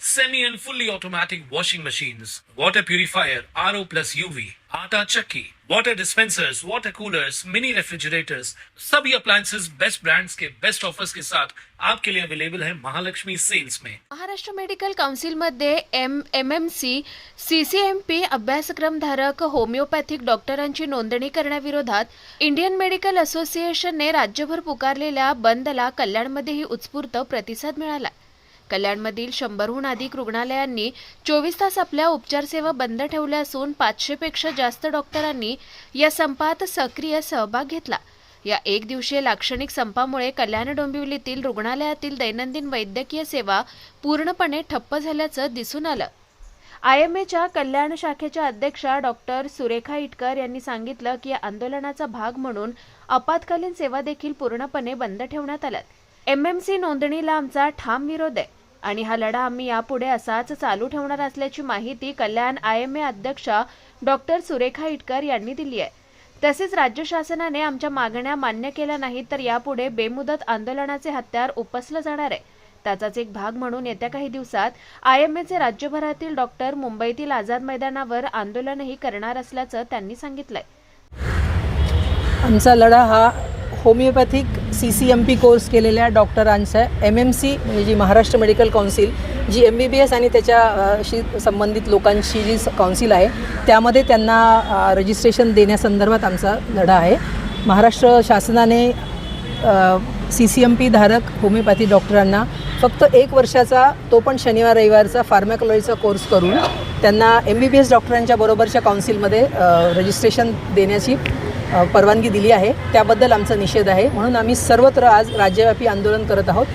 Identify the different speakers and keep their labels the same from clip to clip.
Speaker 1: semi and fully automatic washing machines, water purifier, RO plus UV, आटा चक्की, water dispensers, water coolers, mini refrigerators, सभी appliances best brands के best offers के साथ आपके लिए अवेलेबल है महालक्ष्मी सेल्स में
Speaker 2: Maharashtra medical काउन्सिलमध्ये M M M C C C M P अभ्यासक्रमधारक homeopathic डॉक्टरांची नोंदणी करण्याविरोधात इंडियन मेडिकल असोसिएशनने राज्यभर पुकारलेल्या बंदला कल्याणमध्येही उत्स्फूर्त प्रतिसाद मिळाला कल्याणमधील शंभरहून अधिक रुग्णालयांनी चोवीस तास आपल्या उपचारसेवा बंद ठेवल्या असून पाचशेपेक्षा जास्त डॉक्टरांनी या संपात सक्रिय सहभाग घेतला. या एक दिवसीय लाक्षणिक संपामुळे कल्याण डोंबिवलीतील रुग्णालयातील दैनंदिन वैद्यकीय सेवा पूर्णपणे ठप्प झाल्याचं दिसून आलं. आय एम एच्या कल्याण शाखेच्या अध्यक्षा डॉक्टर सुरेखा इटकर यांनी सांगितलं की या आंदोलनाचा भाग म्हणून आपत्कालीन सेवा देखील पूर्णपणे बंद ठेवण्यात आल्यात. एम एम सी नोंदणीला आमचा ठाम विरोध आहे. आणि हा लढा आम्ही यापुढे असाच चालू ठेवणार असल्याची माहिती कल्याण आय एम ए अध्यक्षा डॉक्टर सुरेखा इटकर यांनी दिली आहे. तसेच राज्य शासनाने आमच्या मागण्या मान्य केल्या नाहीत तर यापुढे बेमुदत आंदोलनाचे हत्यार उपसलं जाणार आहे. त्याचाच एक भाग म्हणून येत्या काही दिवसात आय एम एचे राज्यभरातील डॉक्टर मुंबईतील आझाद मैदानावर आंदोलनही करणार असल्याचं त्यांनी सांगितलंय.
Speaker 3: आमचा लढा हा homeopathic C C M P course केलेल्या डॉक्टरांचा एम एम सी म्हणजे जी महाराष्ट्र मेडिकल काउन्सिल जी एम बी बी एस आणि त्याच्याशी संबंधित लोकांची जी काउन्सिल आहे त्यामध्ये त्यांना रजिस्ट्रेशन देण्यासंदर्भात आमचा लढा आहे. महाराष्ट्र शासनाने सी सी एम पी धारक होमिओपॅथी डॉक्टरांना फक्त एक वर्षाचा तो पण शनिवार रविवारचा फार्मॅकॉलॉजीचा कोर्स करून त्यांना एम बी बी एस डॉक्टरांच्या बरोबरच्या काउन्सिलमध्ये रजिस्ट्रेशन देण्याची परवानगी दिली आहे. त्याबद्दल आमचा निषेध आहे. म्हणून आम्ही सर्वत्र आज राज्यव्यापी आंदोलन करत आहोत.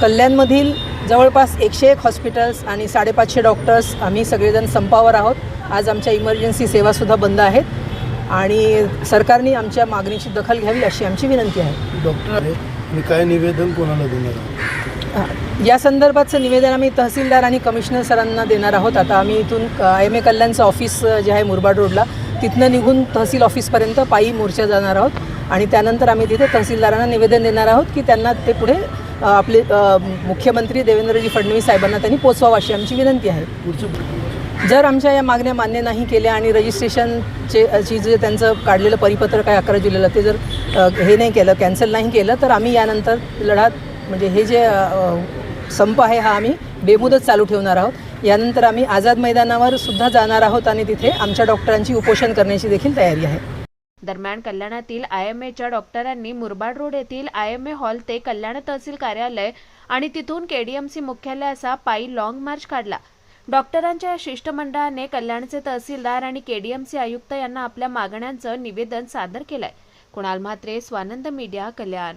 Speaker 3: कल्याणमधील जवळपास एकशे एक हॉस्पिटल्स आणि साडेपाचशे डॉक्टर्स आम्ही सगळेजण संपावर आहोत. आज आमच्या इमर्जन्सी सेवासुद्धा बंद आहेत. आणि सरकारने आमच्या मागणीची दखल घ्यावी अशी आमची विनंती आहे.
Speaker 4: डॉक्टर आहे मी काय निवेदन कोणाला देणार?
Speaker 3: या संदर्भाचं निवेदन आम्ही तहसीलदार आणि कमिशनर सरांना देणार आहोत. आता आम्ही इथून एम ए कल्याणचं ऑफिस जे आहे मुरबाड रोडला तिथनं निघून तहसील ऑफिसपर्यंत पायी मोर्चा जाणार आहोत. आणि त्यानंतर आम्ही तिथे तहसीलदारांना निवेदन देणार आहोत की त्यांना ते पुढे आपले मुख्यमंत्री देवेंद्रजी फडणवीस साहेबांना त्यांनी पोचवावं अशी आमची विनंती आहे. जर आमच्या या मागण्या मान्य नाही केल्या आणि रजिस्ट्रेशनचे जी जे त्यांचं काढलेलं परिपत्रक आहे अकरा जुलैला ते जर हे नाही केलं कॅन्सल नाही केलं तर आम्ही यानंतर लढा म्हणजे हे जे संप आहे हा आम्ही बेमुदत चालू ठेवणार आहोत. यानंतर आम्ही आझाद मैदानावर सुद्धा जाणार आहोत आणि तिथे आमच्या डॉक्टरांची उपोषण करण्याची देखील तयारी आहे.
Speaker 2: दरम्यान कल्याणातील आय एम एच्या डॉक्टरांनी मुरबाड रोड येथील आय एम ए हॉल ते कल्याण तहसील कार्यालय आणि तिथून केडीएमसी मुख्यालय असा पायी लाँग मार्च काढला. डॉक्टरांच्या या शिष्टमंडळाने कल्याणचे तहसीलदार आणि केडीएमसी आयुक्त यांना आपल्या मागण्यांचं निवेदन सादर केलंय. कुणाल म्हात्रे स्वानंद मीडिया कल्याण.